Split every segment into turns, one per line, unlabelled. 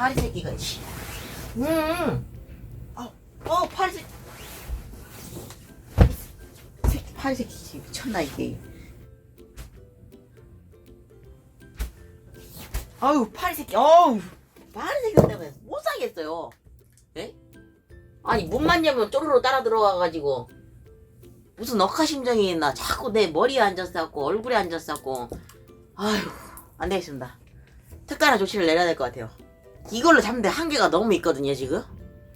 파리 새끼가 씨. 음. 어, 어 파리 새끼. 새끼 파리 새끼 씨, 미쳤나 이게. 아유 파리 새끼. 어우 파리 새끼 때문에 못 살겠어요. 예? 아니 못 맞냐면 쪼르르 따라 들어와가지고 무슨 억하심정이 있나 자꾸 내 머리에 앉았었고 얼굴에 앉았었고 아휴 안 되겠습니다 특단의 조치를 내려야 될 것 같아요. 이걸로 잡는데 한계가 너무 있거든요 지금.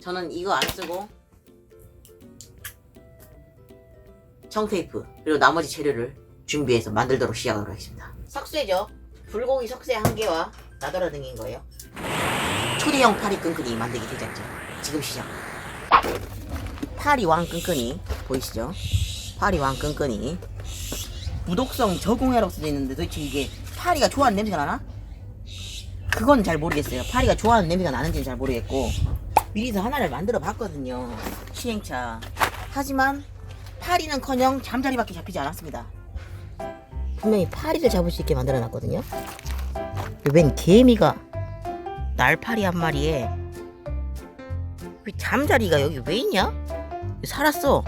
저는 이거 안 쓰고 청테이프 그리고 나머지 재료를 준비해서 만들도록 시작하도록 하겠습니다. 석쇠죠. 불고기 석쇠 한 개와 나돌아다닌 거예요. 초대형 파리 끈끈이 만들기 되겠죠. 지금 시작. 파리 왕 끈끈이 보이시죠? 파리 왕 끈끈이. 무독성 저공해라고 써져 있는데 도대체 이게 파리가 좋아하는 냄새가 나나? 그건 잘 모르겠어요. 파리가 좋아하는 냄새가 나는지는 잘 모르겠고 미리서 하나를 만들어 봤거든요. 시행차. 하지만 파리는커녕 잠자리밖에 잡히지 않았습니다. 분명히 파리를 잡을 수 있게 만들어 놨거든요. 웬 개미가 날파리 한 마리에 왜 잠자리가 여기 왜 있냐? 살았어.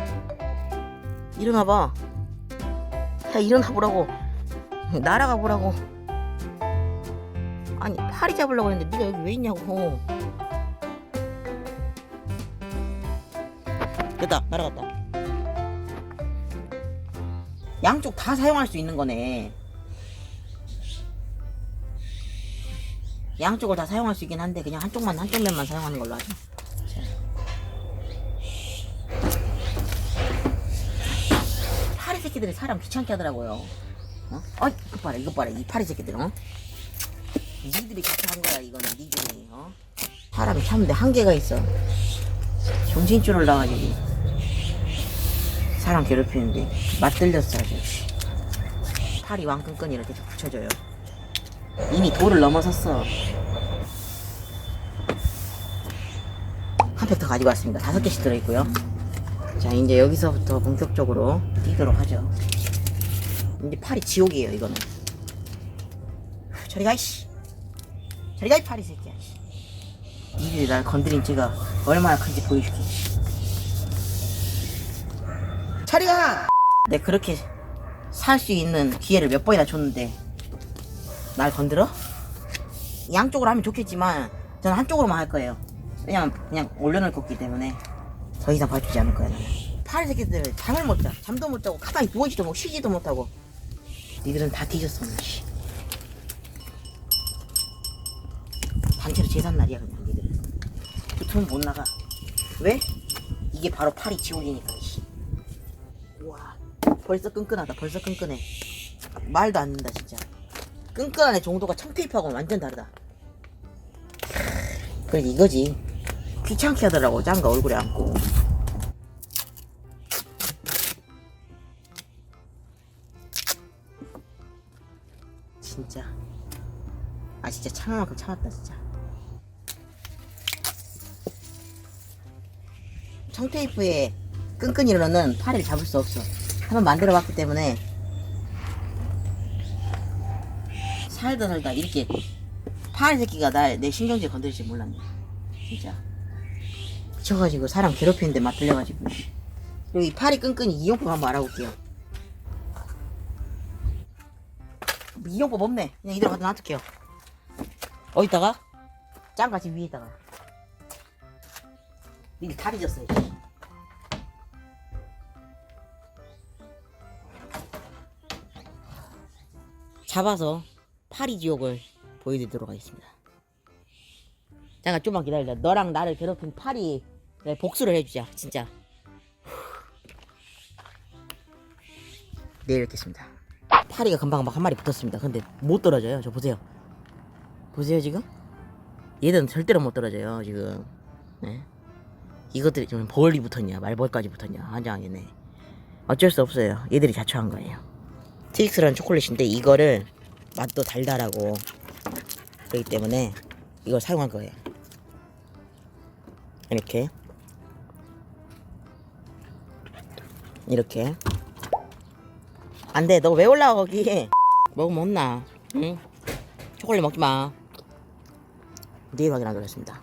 일어나봐. 야 일어나 보라고. 날아가 보라고. 아니 파리 잡으려고 했는데 네가 여기 왜 있냐고. 됐다 날아갔다. 양쪽 다 사용할 수 있는 거네. 양쪽을 다 사용할 수 있긴 한데 그냥 한쪽만 한쪽 면만 사용하는 걸로 하죠. 파리 새끼들이 사람 귀찮게 하더라고요. 어? 어, 이거 봐라, 이거 봐라, 이 파리 새끼들, 어? 니들이 귀찮은 거야, 이거는 니들이, 어? 사람이 참는데 한계가 있어. 정신줄을 나가지고. 사람 괴롭히는데, 맞들렸어, 아주. 파리 왕끈끈이를 계속 붙여줘요. 이미 도를 넘어섰어. 한 팩 더 가지고 왔습니다. 다섯 개씩 들어있고요. 자, 이제 여기서부터 본격적으로 뛰도록 하죠. 이제 팔이 지옥이에요, 이거는. 저리 가, 이씨. 저리 가, 이 파리 새끼야, 씨. 니들이 날 건드린 죄가 얼마나 큰지 보여줄게. 저리 가! 내 그렇게 살 수 있는 기회를 몇 번이나 줬는데, 날 건드려? 양쪽으로 하면 좋겠지만, 저는 한쪽으로만 할 거예요. 왜냐면 그냥 올려놓을 거기 때문에. 더 이상 봐주지 않을 거야 나는 파리 새끼들 잠을 못 자 잠도 못 자고 가만히 누워있지도 못하고 쉬지도 못하고 니들은 다 뒤졌어 제삿날이야 그냥. 니들 붙으면 못 나가. 왜? 이게 바로 파리 지옥이니까 씨. 우와. 벌써 끈끈하다 벌써 끈끈해. 말도 안 된다 진짜. 끈끈한 애 정도가 청테이프하고는 완전 다르다. 그래 이거지. 귀찮게 하더라고 짱가 얼굴에 안고. 진짜. 아 진짜 참을 만큼 참았다 진짜 청테이프에 끈끈이로는 파리를 잡을 수 없어. 한번 만들어 봤기 때문에 살다 살다 이렇게 파리 새끼가 날 내 신경질 건드릴지 몰랐네. 진짜. 미쳐가지고 사람 괴롭히는데 맞들려가지고. 여기 파리 끈끈이 이용법 한번 알아볼게요. 이용법 없네. 그냥 이대로 갖다 놔둘게요. 어디다가? 짱같이 위에다가. 이게 다 뒤졌어요 잡아서 파리 지옥을 보여드리도록 하겠습니다 잠깐 좀만 기다려. 너랑 나를 괴롭힌 파리 네, 복수를 해주자. 진짜. 내일 뵙겠습니다. 파리가 금방 막 한 마리 붙었습니다. 근데 못 떨어져요. 저 보세요. 보세요 지금? 얘들은 절대로 못 떨어져요 지금. 네. 이것들이 좀 벌이 붙었냐 말벌까지 붙었냐 환장하겠네. 어쩔 수 없어요. 얘들이 자초한 거예요. 트릭스라는 초콜릿인데 이거를 맛도 달달하고 그렇기 때문에 이걸 사용한 거예요. 이렇게 이렇게 안돼 너 왜 올라와 거기 먹으면 혼나 응 초콜릿 먹지 마 내일 확인하도록 하겠습니다.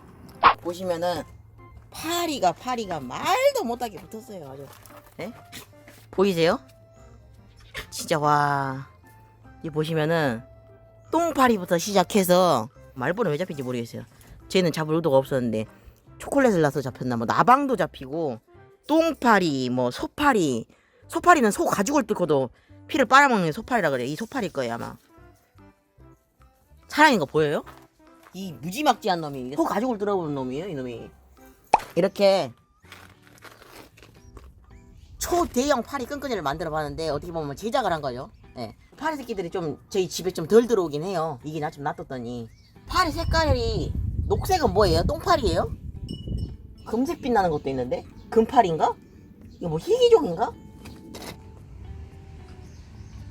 보시면은 파리가 파리가 말도 못하게 붙었어요. 아주. 네? 보이세요? 진짜 와. 이 보시면은 똥파리부터 시작해서 말벌은 왜 잡힌지 모르겠어요. 쟤는 잡을 의도가 없었는데 초콜릿을 나서 잡혔나 뭐 나방도 잡히고 똥파리 뭐 소파리 소파리는 소 가죽을 뚫고도 피를 빨아먹는 소파리라 그래. 이 소파리일 거예요 아마. 사랑인 거 보여요? 이 무지막지한 놈이 소 가죽을 뚫어보는 놈이에요 이 놈이. 이렇게 초대형 파리 끈끈이를 만들어 봤는데 어떻게 보면 제작을 한 거죠. 예. 파리 새끼들이 좀 저희 집에 좀 덜 들어오긴 해요. 이게 나 좀 놔뒀더니 파리 색깔이 녹색은 뭐예요? 똥파리예요? 금색빛 나는 것도 있는데 금파리인가? 이거 뭐 희귀종인가?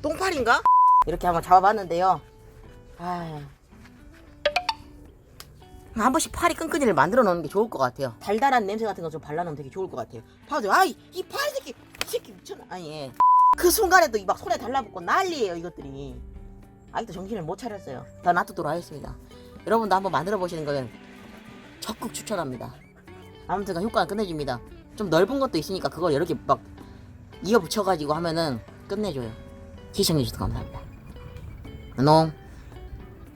똥파리인가? 이렇게 한번 잡아봤는데요. 아. 한 번씩 파리 끈끈이를 만들어 놓는 게 좋을 것 같아요. 달달한 냄새 같은 거 좀 발라놓으면 되게 좋을 것 같아요. 봐도 아이 이 파리 새끼 이 새끼 미쳤나? 아니 예. 그 순간에도 이 막 손에 달라붙고 난리예요 이것들이. 아직도 정신을 못 차렸어요. 다 놔두도록 하겠습니다. 여러분도 한번 만들어 보시는 거는 적극 추천합니다. 아무튼 효과가 끝내줍니다. 좀 넓은 것도 있으니까 그걸 이렇게 막 이어 붙여가지고 하면은 끝내줘요. 시청해주셔서 감사합니다. 안녕.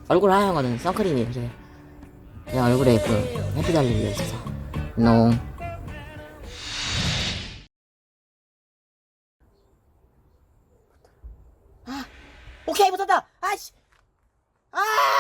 얼굴 하얀 거는 선크림이에요. 내 얼굴에 그 햇빛 알리기가 있어서. 노 no. 아, 오케이 붙었다. 아씨. 아!